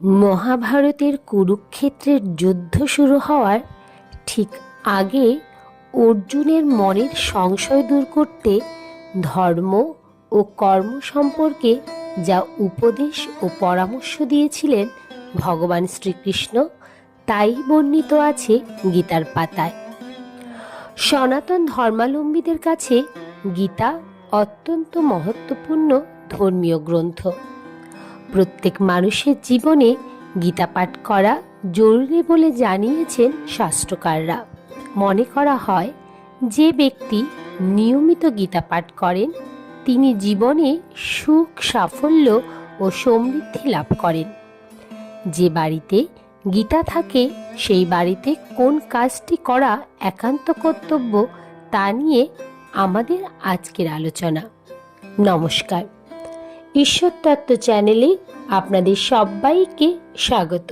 মহাভারতের কুরুক্ষেত্রের যুদ্ধ শুরু হওয়ার ঠিক আগে অর্জুনের মনের সংশয় দূর করতে ধর্ম ও কর্ম সম্পর্কে যা উপদেশ ও পরামর্শ দিয়েছিলেন ভগবান শ্রীকৃষ্ণ, তাই বর্ণিত আছে গীতার পাতায়। সনাতন ধর্মালম্বীদের কাছে গীতা অত্যন্ত মহত্বপূর্ণ ধর্মীয় গ্রন্থ। প্রত্যেক মানুষের জীবনে গীতা পাঠ করা জরুরি বলে জানিয়েছেন শাস্ত্রকাররা। মনে করা হয়, যে ব্যক্তি নিয়মিত গীতা পাঠ করেন, তিনি জীবনে সুখ, সাফল্য ও সমৃদ্ধি লাভ করেন। যে বাড়িতে গীতা থাকে, সেই বাড়িতে কোন কাজটি করা একান্ত কর্তব্য তা নিয়ে আমাদের আজকের আলোচনা। নমস্কার। ঈশ্বর তত্ত্ব চ্যানেলে আপনাদের সবাইকে স্বাগত।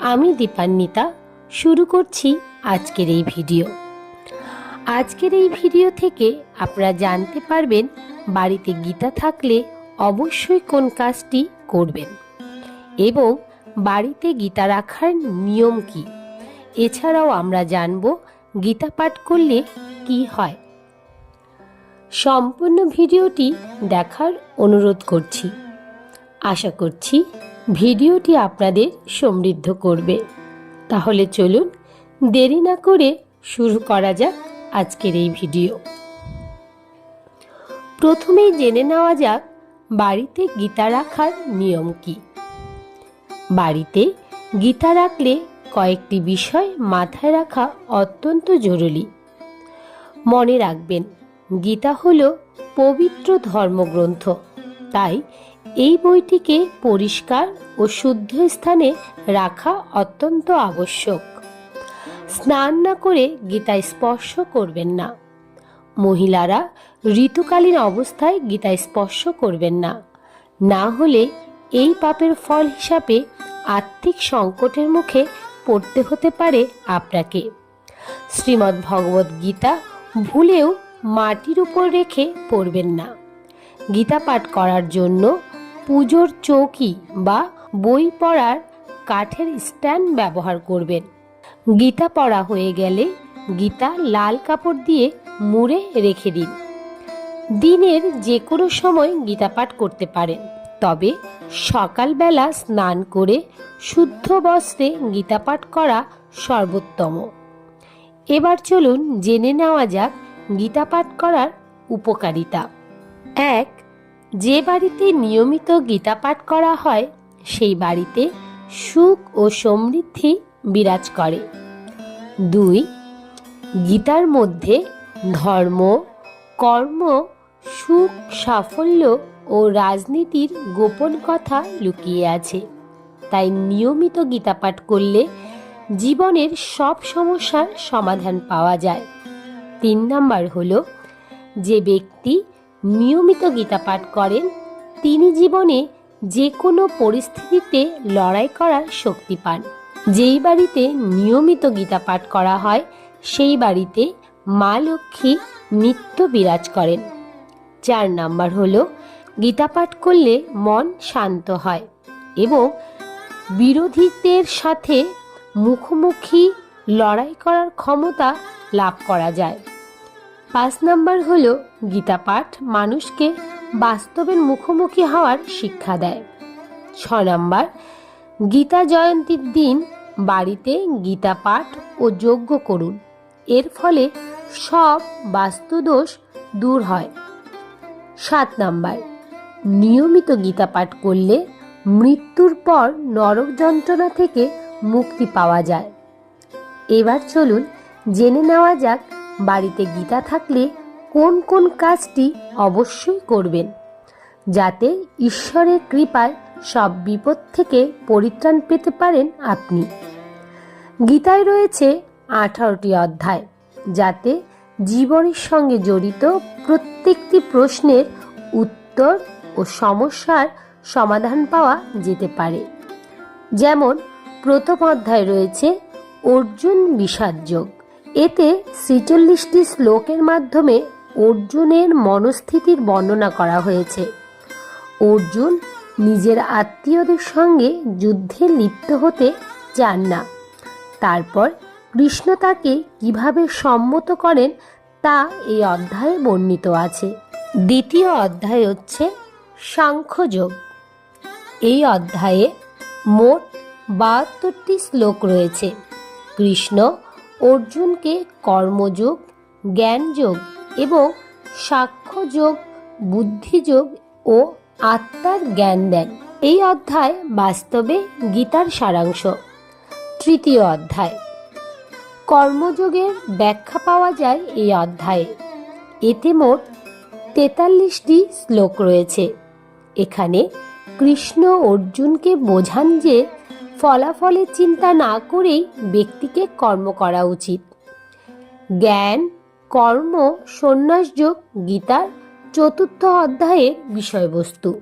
আমি দীপান্বিতা, শুরু করছি আজকের এই ভিডিও। আজকের এই ভিডিও থেকে আপনারা জানতে পারবেন বাড়িতে গীতা থাকলে অবশ্যই কোন কাজটি করবেন এবং বাড়িতে গীতা রাখার নিয়ম কি। এছাড়াও আমরা জানব গীতা পাঠ করলে কি হয়। সম্পূর্ণ ভিডিওটি দেখার অনুরোধ করছি। আশা করছি ভিডিওটি আপনাদের সমৃদ্ধ করবে। তাহলে চলুন দেরি না করে শুরু করা যাক আজকের এই ভিডিও। প্রথমেই জেনে নেওয়া যাক বাড়িতে গীতা রাখার নিয়ম কি। বাড়িতে গীতা রাখলে কয়েকটি বিষয় মাথায় রাখা অত্যন্ত জরুরি। মনে রাখবেন গীতা হল পবিত্র ধর্মগ্রন্থ। তাই এই বইটিকে পরিষ্কার ও শুদ্ধ স্থানে রাখা অত্যন্ত আবশ্যক। স্নান না করে গীতায় স্পর্শ করবেন না। মহিলারা ঋতুকালীন অবস্থায় গীতায় স্পর্শ করবেন না। না হলে এই পাপের ফল হিসাবে আর্থিক সংকটের মুখে পড়তে হতে পারে আপনাকে। শ্রীমদ্ ভগবত গীতা ভুলেও মাটির উপর রেখে পড়বেন না। গীতা পাঠ করার জন্য পুজোর চৌকি বা বই পড়ার কাঠের স্ট্যান্ড ব্যবহার করবেন। গীতা পড়া হয়ে গেলে গীতা লাল কাপড় দিয়ে মুড়ে রেখে দিন। দিনের যে কোনো সময় গীতা পাঠ করতে পারেন। তবে সকালবেলা স্নান করে শুদ্ধ বস্ত্রে গীতা পাঠ করা সর্বোত্তম। এবার চলুন জেনে নেওয়া যাক গীতা পাঠ করার উপকারিতা। এক, যে বাড়িতে নিয়মিত গীতা পাঠ করা হয়, সেই বাড়িতে সুখ ও সমৃদ্ধি বিরাজ করে। দুই, গীতার মধ্যে ধর্ম, কর্ম, সুখ, সাফল্য ও রাজনীতির গোপন কথা লুকিয়ে আছে। তাই নিয়মিত গীতা পাঠ করলে জীবনের সব সমস্যার সমাধান পাওয়া যায়। তিন নাম্বার হল, যে ব্যক্তি নিয়মিত গীতা পাঠ করেন, তিনি জীবনে যে কোনো পরিস্থিতিতে লড়াই করার শক্তি পান। যেই বাড়িতে নিয়মিত গীতা পাঠ করা হয়, সেই বাড়িতে মা লক্ষ্মী নিত্য বিরাজ করেন। চার নাম্বার হল, গীতা পাঠ করলে মন শান্ত হয় এবং বিরোধীদের সাথে মুখোমুখি লড়াই করার ক্ষমতা লাভ করা যায়। পাঁচ নাম্বার হলো গীতা পাঠ মানুষকে বাস্তবের মুখোমুখি হওয়ার শিক্ষা দেয়। ছ নাম্বার, গীতা জয়ন্তীর দিন বাড়িতে গীতা পাঠ ও যজ্ঞ করুন। এর ফলে সব বাস্তুদোষ দূর হয়। সাত নাম্বার, নিয়মিত গীতা পাঠ করলে মৃত্যুর পর নরক যন্ত্রণা থেকে মুক্তি পাওয়া যায়। এবার চলুন জেনে নেওয়া যাক বাড়িতে গীতা থাকলে কোন কোন কাজটি অবশ্যই করবেন, যাতে ঈশ্বরের কৃপায় সব বিপদ থেকে পরিত্রাণ পেতে পারেন আপনি। গীতায় রয়েছে আঠারোটি অধ্যায়, যাতে জীবনের সঙ্গে জড়িত প্রত্যেকটি প্রশ্নের উত্তর ও সমস্যার সমাধান পাওয়া যেতে পারে। যেমন, প্রথম অধ্যায় রয়েছে অর্জুন বিষাদ যোগ। এতে ছেচল্লিশটি শ্লোকের মাধ্যমে অর্জুনের মনস্থিতির বর্ণনা করা হয়েছে। অর্জুন নিজের আত্মীয়দের সঙ্গে যুদ্ধে লিপ্ত হতে চান না। তারপর কৃষ্ণ তাকে কীভাবে সম্মত করেন তা এই অধ্যায়ে বর্ণিত আছে। দ্বিতীয় অধ্যায় হচ্ছে সাংখ্যযোগ। এই অধ্যায়ে মোট বাহাত্তরটি শ্লোক রয়েছে। কৃষ্ণ অর্জুনকে কর্মযোগ, জ্ঞানযোগ এবং সাক্ষ্যযোগ, বুদ্ধিযোগ ও আত্মার জ্ঞান দেন। এই অধ্যায় বাস্তবে গীতার সারাংশ। তৃতীয় অধ্যায়। কর্মযোগের ব্যাখ্যা পাওয়া যায় এই অধ্যায়ে। এতে মোট তেতাল্লিশটি শ্লোক রয়েছে। এখানে কৃষ্ণ অর্জুনকে বোঝান যে ফলাফলের চিন্তা না করেই ব্যক্তিকে কর্ম করা উচিত। জ্ঞান, কর্ম সন্ন্যাসযোগ গীতার চতুর্থ অধ্যায়ের বিষয়বস্তু।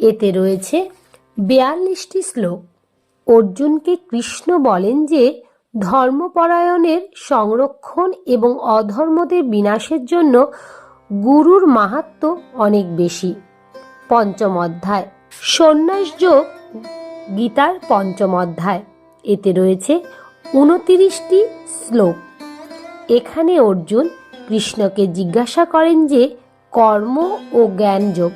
এতে রয়েছে বেয়াল্লিশটি শ্লোক। অর্জুনকে কৃষ্ণ বলেন যে, ধর্মপরায়ণের সংরক্ষণ এবং অধর্মদের বিনাশের জন্য গুরুর মাহাত্ম অনেক বেশি। পঞ্চম অধ্যায়। সন্ন্যাসযোগ গীতার পঞ্চম অধ্যায়। এতে রয়েছে উনতিরিশটি শ্লোক। এখানে অর্জুন কৃষ্ণকে জিজ্ঞাসা করেন যে, কর্ম ও জ্ঞানযোগ,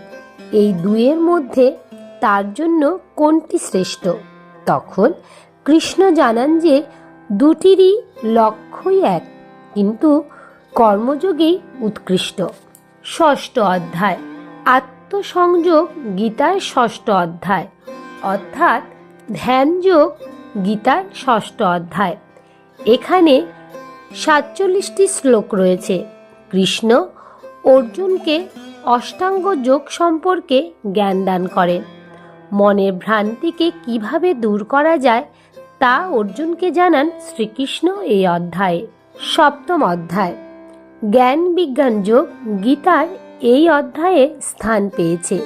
এই দুয়ের মধ্যে তার জন্য কোনটি শ্রেষ্ঠ? তখন কৃষ্ণ জানান যে, দুটিরই লক্ষ্যই এক, কিন্তু কর্মযোগেই উৎকৃষ্ট। ষষ্ঠ অধ্যায়। আত্মসংযোগ গীতার ষষ্ঠ অধ্যায়। অর্থাৎ ধ্যানযোগ, গীতার ষষ্ঠ অধ্যায়। এখানে সাতচল্লিশটি শ্লোক রয়েছে। কৃষ্ণ অর্জুনকে অষ্টাঙ্গ যোগ সম্পর্কে জ্ঞান দান করেন মনের ভ্রান্তিকে কীভাবে দূর করা যায় তা অর্জুনকে জানান শ্রীকৃষ্ণ এই অধ্যায়ে, সপ্তম অধ্যায়। জ্ঞান বিজ্ঞান যোগ গীতার এই অধ্যায়ে স্থান পেয়েছে,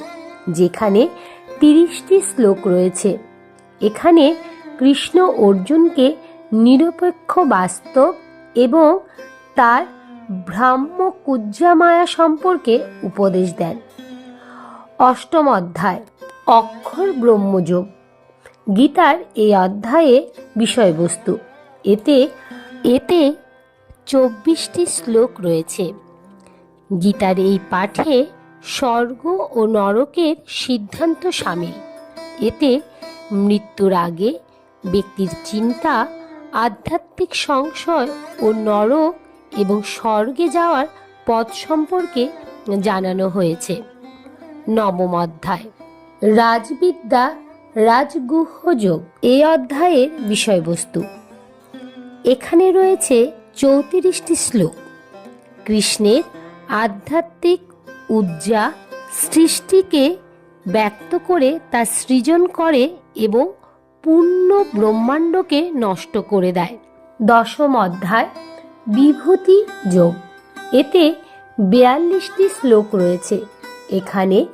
যেখানে তিরিশটি শ্লোক রয়েছে। এখানে কৃষ্ণ অর্জুনকে নিরপেক্ষ বাস্তব এবং তার ব্রাহ্ম কুজ্জামায়া সম্পর্কে উপদেশ দেন। অষ্টম অধ্যায়, অক্ষর ব্রহ্মযোগ। গীতার এই অধ্যায়ে বিষয়বস্তু। এতে এতে চব্বিশটি শ্লোক রয়েছে। গীতার এই পাঠে স্বর্গ ও নরকের সিদ্ধান্ত সামিল। এতে মৃত্যুর আগে ব্যক্তির চিন্তা, আধ্যাত্মিক সংশয় ও নরক এবং স্বর্গে যাওয়ার পথ সম্পর্কে জানানো হয়েছে। নবম অধ্যায়। রাজবিদ্যা রাজগুহ্য যোগ। এই অধ্যায়ের বিষয়বস্তু। এখানে রয়েছে চৌত্রিশটি শ্লোক। কৃষ্ণের আধ্যাত্মিক উজ্জা সৃষ্টিকে ব্যক্ত করে তা সৃজন করে এবং পূর্ণ ব্রহ্মাণ্ডকে নষ্ট করে দেয়। দশম অধ্যায়, বিভূতি যোগ। এতে বেয়াল্লিশটি শ্লোক রয়েছে। এখানে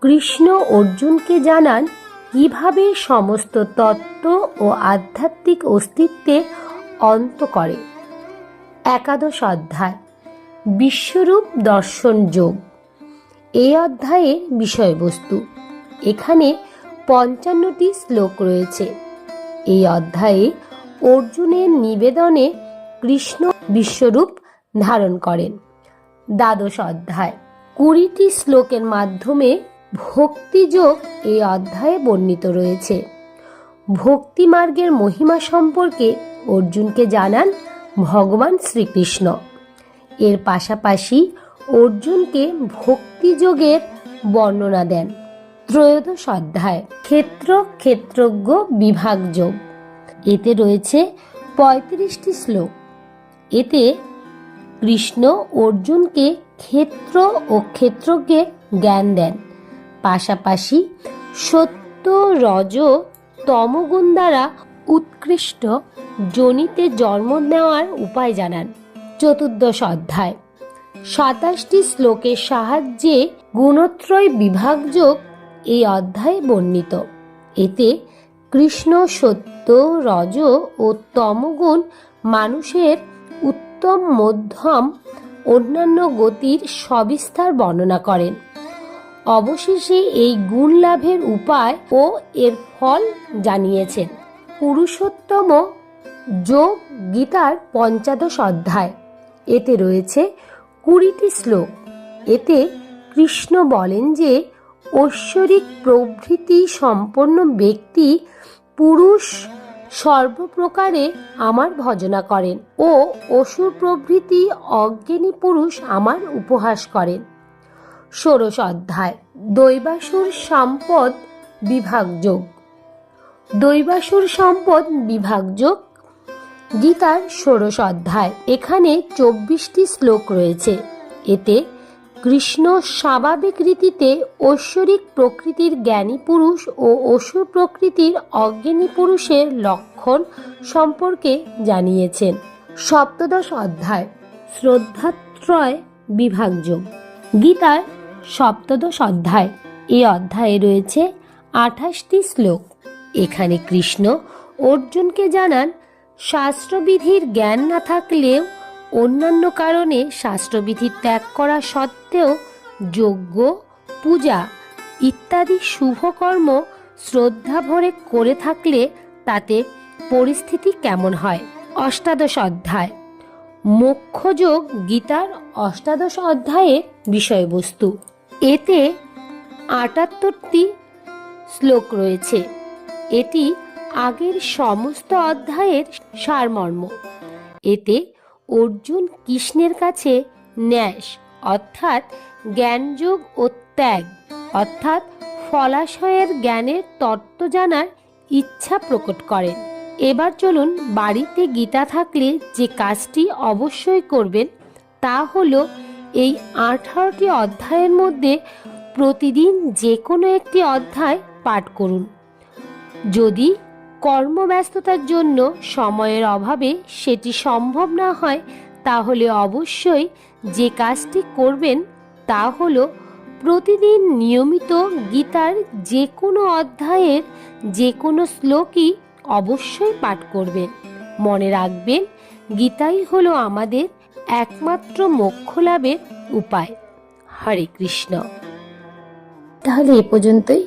কৃষ্ণ অর্জুনকে জানান, কীভাবে সমস্ত তত্ত্ব ও আধ্যাত্মিক অস্তিত্বে অন্ত করে। একাদশ অধ্যায়, বিশ্বরূপ দর্শন যোগ। এই অধ্যায়ের বিষয়বস্তু। এখানে পঞ্চান্নটি শ্লোক রয়েছে। এই অধ্যায়ে অর্জুনের নিবেদনে কৃষ্ণ বিশ্বরূপ ধারণ করেন। দ্বাদশ অধ্যায়। কুড়িটি শ্লোকের মাধ্যমে ভক্তিযোগ এই অধ্যায়ে বর্ণিত রয়েছে। ভক্তি মার্গের মহিমা সম্পর্কে অর্জুনকে জানান ভগবান শ্রীকৃষ্ণ। এর পাশাপাশি অর্জুনকে ভক্তিযোগের বর্ণনা দেন। ত্রয়োদশ অধ্যায়, ক্ষেত্র, ক্ষেত্রজ্ঞ, বিভাগ যোগ। এতে রয়েছে পঁয়ত্রিশটি শ্লোক। এতে কৃষ্ণ অর্জুনকে ক্ষেত্র ও ক্ষেত্রজ্ঞের জ্ঞান দেন। পাশাপাশি সত্য রজ তমগুণ দ্বারা উৎকৃষ্ট জনিতে জন্ম নেওয়ার উপায় জানান। চতুর্দশ অধ্যায় সাতাশটি শ্লোকের সাহায্যে গুণত্রয় বিভাগযোগ এই অধ্যায়ে বর্ণিত। এতে কৃষ্ণ সত্য, রজ ও তমগুণ মানুষের উত্তম, মধ্যম, অন্যান্য গতির সবিস্তার বর্ণনা করেন। অবশেষে এই গুণ লাভের উপায় ও এর ফল জানিয়েছেন পুরুষোত্তম যোগ গীতার পঞ্চাদশ অধ্যায়। এতে রয়েছে কুড়িটি শ্লোক। এতে কৃষ্ণ বলেন যে, ঐশ্বরিক প্রভৃতি সম্পন্ন ব্যক্তি পুরুষ সর্বপ্রকারে আমার ভজনা করেন ও অসুর প্রভৃতি অজ্ঞানী পুরুষ আমার উপহাস করেন। ষোড়শ অধ্যায়, দৈবাসুর সম্পদ বিভাগযোগ। দৈবাসুর সম্পদ বিভাগযোগ গীতার ষোড়শ অধ্যায়। এখানে চব্বিশটি শ্লোক রয়েছে। এতে কৃষ্ণ স্বাভাবিক রীতিতে ঐশ্বরিক প্রকৃতির জ্ঞানী পুরুষ ও অসুর প্রকৃতির অজ্ঞানী পুরুষের লক্ষণ সম্পর্কে জানিয়েছেন। সপ্তদশ অধ্যায়, শ্রদ্ধাত্রয় বিভাগযোগ। গীতার সপ্তদশ অধ্যায় এই অধ্যায়ে রয়েছে আঠাশটি শ্লোক। এখানে কৃষ্ণ অর্জুনকে জানান শাস্ত্রবিধির জ্ঞান না থাকলেও অন্যান্য কারণে শাস্ত্রবিধি ত্যাগ করা সত্ত্বেও যজ্ঞ, পূজা ইত্যাদি শুভকর্ম শ্রদ্ধা ভরে করে থাকলে তাতে পরিস্থিতি কেমন হয়? অষ্টাদশ অধ্যায়। মোক্ষযোগ গীতার অষ্টাদশ অধ্যায়ে বিষয়বস্তু। এতে আটাত্তরটি শ্লোক রয়েছে। এটি আগের সমস্ত অধ্যায়ের সারমর্ম। এতে অর্জুন কৃষ্ণের কাছে ন্যাস, অর্থাৎ জ্ঞানযোগ ও ত্যাগ, অর্থাৎ ফলাশয়ের জ্ঞানের তত্ত্ব জানার ইচ্ছা প্রকট করেন। এবার চলুন বাড়িতে গীতা থাকলে যে কাজটি অবশ্যই করবেন, তা হলো এই আঠারোটি অধ্যায়ের মধ্যে প্রতিদিন যে কোনো একটি অধ্যায় পাঠ করুন। যদি কর্মব্যস্ততার জন্য সময়ের অভাবে সেটি সম্ভব না হয়, তাহলে অবশ্যই যে কাজটি করবেন তা হল প্রতিদিন নিয়মিত গীতার যে কোনো অধ্যায়ের যে কোনো শ্লোকই অবশ্যই পাঠ করবেন। মনে রাখবেন, গীতাই হলো আমাদের একমাত্র মোক্ষ লাভের উপায়। হরে কৃষ্ণ। তাহলে এ পর্যন্তই।